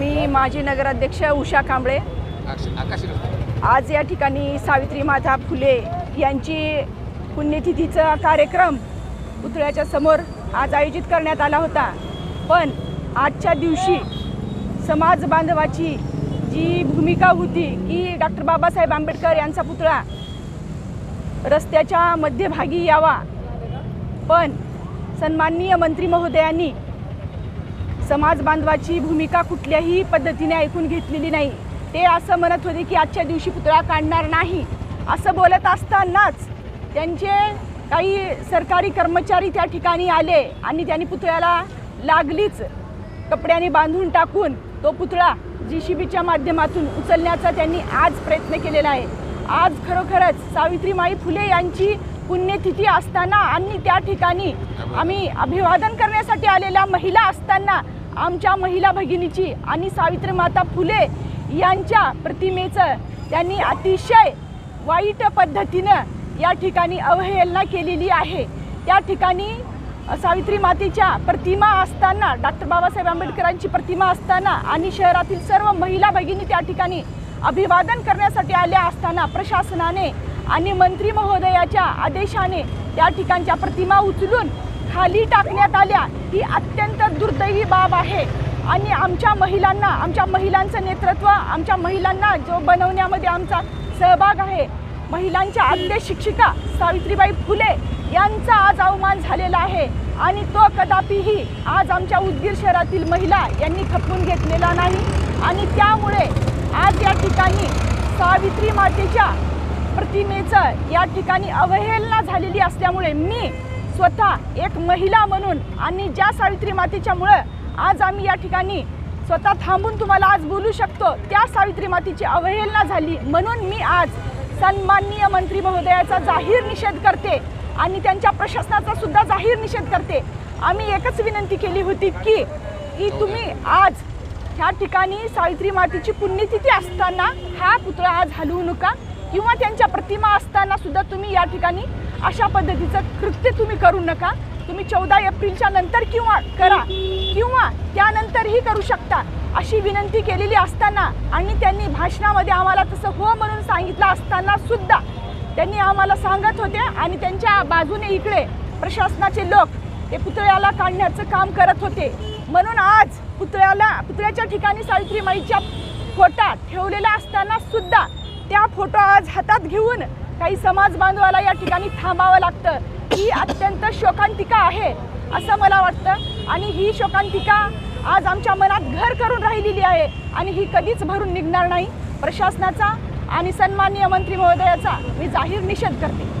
मी माजी नगराध्यक्ष उषा कांबळे. आज या ठिकाणी सावित्री माता फुले यांची पुण्यतिथीचा कार्यक्रम पुतळ्याच्या समोर आज आयोजित करण्यात आला होता. पण आजच्या दिवशी समाज बांधवाची जी भूमिका होती की डॉक्टर बाबासाहेब आंबेडकर यांचा पुतळा रस्त्याच्या मध्यभागी यावा. पण सन्माननीय मंत्री महोदयांनी समाज बांधवाची भूमिका कुठल्याही पद्धतीने ऐकून घेतलेली नाही. ते असं म्हणत होते की आजच्या दिवशी पुतळा काढणार नाही. असं बोलत असतानाच त्यांचे काही सरकारी कर्मचारी त्या ठिकाणी आले आणि त्यांनी पुतळ्याला लागलीच कपड्याने बांधून टाकून तो पुतळा जी सी बीच्या माध्यमातून उचलण्याचा त्यांनी आज प्रयत्न केलेला आहे. आज खरोखरच सावित्रीमाई फुले यांची पुण्यतिथी असताना आणि त्या ठिकाणी आम्ही अभिवादन करण्यासाठी आलेल्या महिला असताना आमच्या महिला भगिनीची आणि सावित्री माता फुले यांच्या प्रतिमेचं त्यांनी अतिशय वाईट पद्धतीनं या ठिकाणी अवहेलना केलेली आहे. त्या ठिकाणी सावित्री मातेच्या प्रतिमा असताना डॉक्टर बाबासाहेब आंबेडकरांची प्रतिमा असताना आणि शहरातील सर्व महिला भगिनी त्या ठिकाणी अभिवादन करण्यासाठी आल्या असताना प्रशासनाने आणि मंत्री महोदयाच्या आदेशाने त्या ठिकाणच्या प्रतिमा उचलून खाली टाकण्यात आल्या ही अत्यंत दुर्दैवी बाब आहे. आणि आमच्या महिलांना आमच्या महिलांचं नेतृत्व आमच्या महिलांना जो बनवण्यामध्ये आमचा सहभाग आहे महिलांच्या आद्य शिक्षिका सावित्रीबाई फुले यांचा आज अवमान झालेला आहे. आणि तो कदापिही आज आमच्या उदगीर शहरातील महिला यांनी खपवून घेतलेला नाही. आणि त्यामुळे आज या ठिकाणी सावित्री मातेच्या प्रतिमेचं या ठिकाणी अवहेलना झालेली असल्यामुळे मी स्वतः एक महिला म्हणून आणि ज्या सावित्री मातेच्यामुळं आज आम्ही या ठिकाणी स्वतः थांबून तुम्हाला आज बोलू शकतो त्या सावित्री मातेची अवहेलना झाली. म्हणून मी आज सन्माननीय मंत्री महोदयाचा जाहीर निषेध करते आणि त्यांच्या प्रशासनाचा सुद्धा जाहीर निषेध करते. आम्ही एकच विनंती केली होती की की तुम्ही आज ह्या ठिकाणी सावित्री मातेची पुण्यतिथी असताना हा पुतळा आज हलवू नका किंवा त्यांच्या प्रतिमा असताना सुद्धा तुम्ही या ठिकाणी अशा पद्धतीचं कृत्य तुम्ही करू नका. तुम्ही चौदा एप्रिलच्या नंतर किंवा करा किंवा त्यानंतरही करू शकता. अशी विनंती केलेली असताना आणि त्यांनी भाषणामध्ये आम्हाला तसं हो म्हणून सांगितलं असताना सुद्धा त्यांनी आम्हाला सांगत होते आणि त्यांच्या बाजूने इकडे प्रशासनाचे लोक ते पुतळ्याला काढण्याचं काम करत होते. म्हणून आज पुतळ्याला पुतळ्याच्या ठिकाणी सावित्रीमाईच्या फोटा ठेवलेला असताना सुद्धा त्या फोटो आज हातात घेऊन काही समाज बांधवाला या ठिकाणी थांबावं लागतं. ही अत्यंत शोकांतिका आहे असं मला वाटतं. आणि ही शोकांतिका आज आमच्या मनात घर करून राहिलेली आहे आणि ही कधीच भरून निघणार नाही. प्रशासनाचा आणि सन्माननीय मंत्री महोदयाचा मी जाहीर निषेध करते.